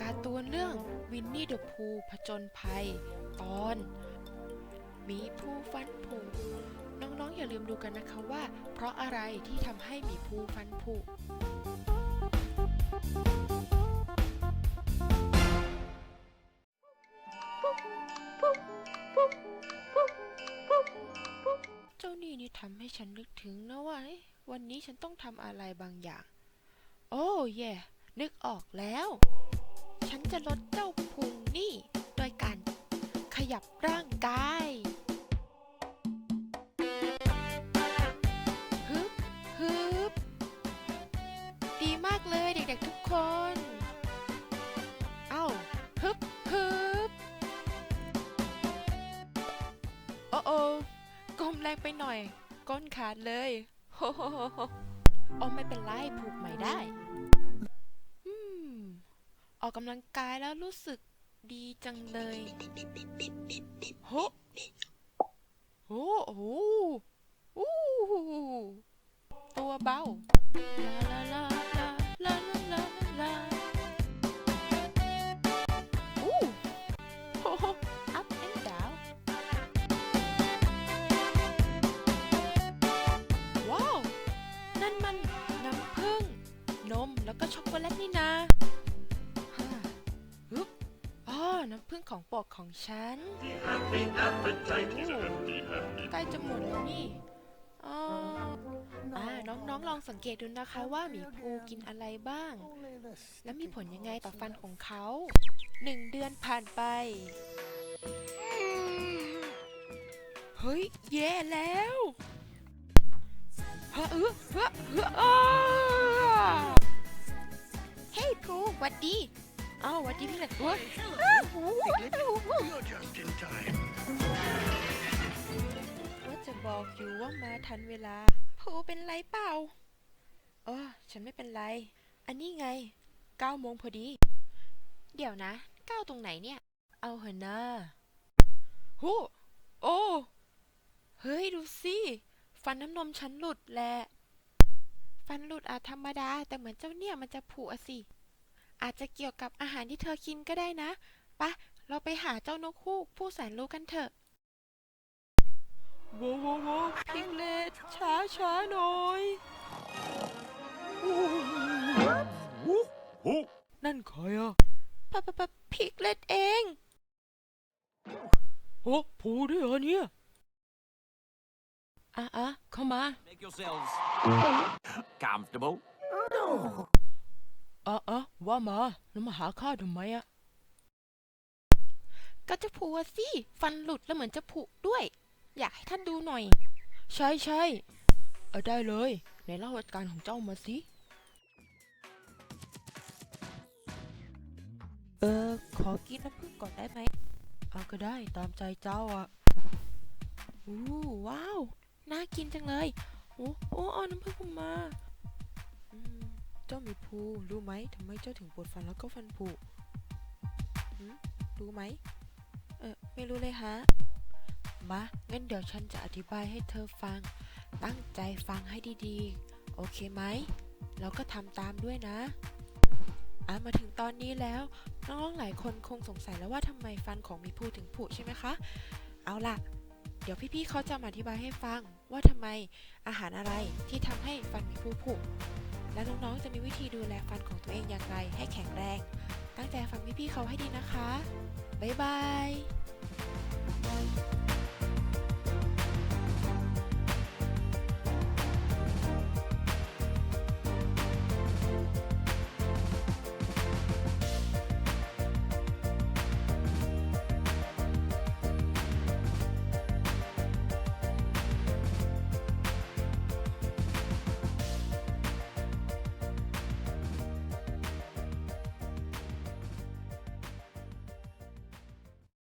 การ์ตูนเรื่องวินนี่เดอะพูผจญภัย ตอนมีภูฟันผุน้องๆอย่าลืมดูกันนะคะว่า เพราะอะไรที่ทำให้มีภูฟันผุเจ้านี่นี่ทำให้ฉันนึกถึงนะว่าวันนี้ฉันต้องทำอะไรบางอย่าง โอ้เย่ นึกออกแล้ว จะลดเจ้าพุงนี่โดยการขยับร่างกายฮึบฮึบดีมากเลยเด็กๆทุกคน เอ้าฮึบฮึบโอ้โอ้ก้มแรงไปหน่อย ก้นขาดเลยโฮโฮโฮโอ้ไม่เป็นไรผูกใหม่ได้ ออกกำลังกายแล้วรู้สึกดีจังเลยโหโห อ๋อน้ำผึ้งของโปรดของฉัน Happy appetite is a happy, happy. ใกล้จะหมดแล้วนี่อ๋ออ่าน้องๆลองสังเกตดูนะคะว่าหมีภูกินอะไรบ้าง และมีผลยังไงต่อฟันของเขาหนึ่งเดือนผ่านไป เฮ้ย แย่แล้วฮะเออฮะเอออ้าเฮ้ยภูหวัดดี อ้าวหวัดดีพี่เล็กเว้ย You're just in time. ว่าจะบอกอยู่ว่ามาทันเวลาภูเป็นไรเปล่าเออฉันไม่เป็นไร อันนี้ไงเก้าโมงพอดี เดี๋ยวนะเก้าตรงไหนเนี่ย เอาเหอะนะโหโอ้ เฮ้ย ดูสิ ฟันน้ำนมฉันหลุดแหละ ฟันหลุดอาจธรรมดา แต่เหมือนเจ้าเนี่ยมันจะผุอะสิ อาจจะเกี่ยวกับอาหารที่เธอกินก็ได้นะไปะ เราไปหาเจ้านกฮูกผู้แสนรู้กันเถอะว้าวว้าวว้าวพิงเลตช้าช้าหน่อย Who? นั่นใครอะปะปะปะพิกเลตเองโอ้ผูด้วยเหรอเนี่ยอะอะเข้ามา Make yourselves comfortable. อะอะ ว่ามาแล้วมาหาข้าทำไมอะก็จะผูอะสิ ฟันหลุดแล้วเหมือนจะผุด้วย อยากให้ท่านดูหน่อย ใช่ใช่เอาได้เลยไหนเล่าเหตุการณ์ของเจ้ามาสิ เออ ขอกินน้ำผึ้งก่อนได้ไหม เอาก็ได้ตามใจเจ้าอะอู้ว้าว น่ากินจังเลย โอ้โอ้เอาน้ำผึ้งผมมาอืม เจ้ามีภูรู้ไหมทำไมเจ้าถึงปวดฟันแล้วก็ฟันผุรู้ไหม เออไม่รู้เลยฮะ มา งั้นเดี๋ยวฉันจะอธิบายให้เธอฟัง ตั้งใจฟังให้ดีๆ โอเคไหม แล้วก็ทำตามด้วยนะอะมาถึงตอนนี้แล้วน้องๆหลายคนคงสงสัยแล้วว่าทำไมฟันของมีภูถึงผุใช่ไหมคะ เอาล่ะ เดี๋ยวพี่ๆเขาจะมาอธิบายให้ฟังว่าทำไมอาหารอะไรที่ทำให้ฟันมีภูผุ และน้องๆจะมีวิธีดูแลฟันของตัวเองอย่างไรให้แข็งแรง ตั้งใจฟังพี่ๆเขาให้ดีนะคะ บ๊ายบาย